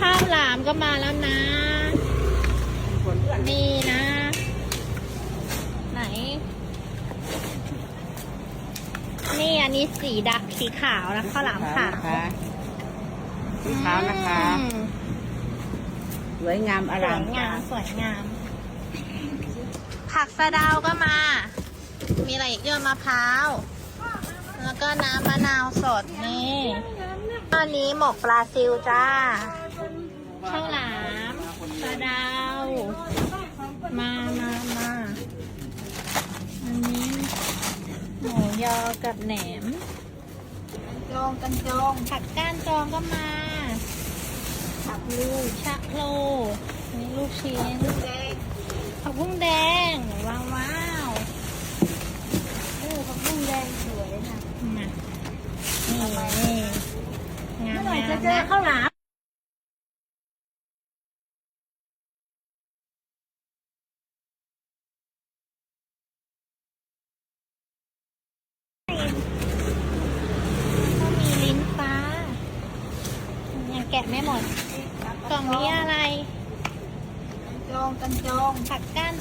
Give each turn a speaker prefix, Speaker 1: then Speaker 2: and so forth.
Speaker 1: ข้าวหลามก็มาแล้วนะ นี่นะ ไหน นี่อันนี้สีดำสีขาวนะข้าวหลามขาว
Speaker 2: สีขาวนะคะ
Speaker 1: อืม
Speaker 2: สวยงามอ
Speaker 1: ส
Speaker 2: ร่าวม
Speaker 1: ยงามสวยงาม ผักสะเดาวก็มา มีอะไรอีกเยอะมะพร้าว แล้วก็น้ำมะนาวสดนี่ อันนี้หมกปลาซิวจ้าข้าวหลามสะเดาว มามามาอันนี้หมูยอกับแหนม
Speaker 2: จองกันจอง
Speaker 1: ผักก้านจองก็มา
Speaker 2: ผักลูก
Speaker 1: ชะโลนี่ลูกชิ้น
Speaker 2: แดง
Speaker 1: ผักบุ้งแดงว้าวว้าว
Speaker 2: เออผักบุ้งแดงสวยนะ
Speaker 1: มานี่
Speaker 2: จะเจอ
Speaker 1: นะ
Speaker 2: ข้าวหลาม
Speaker 1: ก็มีลิ้นฟ้ายังแกะไม่หมด กล่องนี้อะไร
Speaker 2: จองกันจอง
Speaker 1: ผักก้าน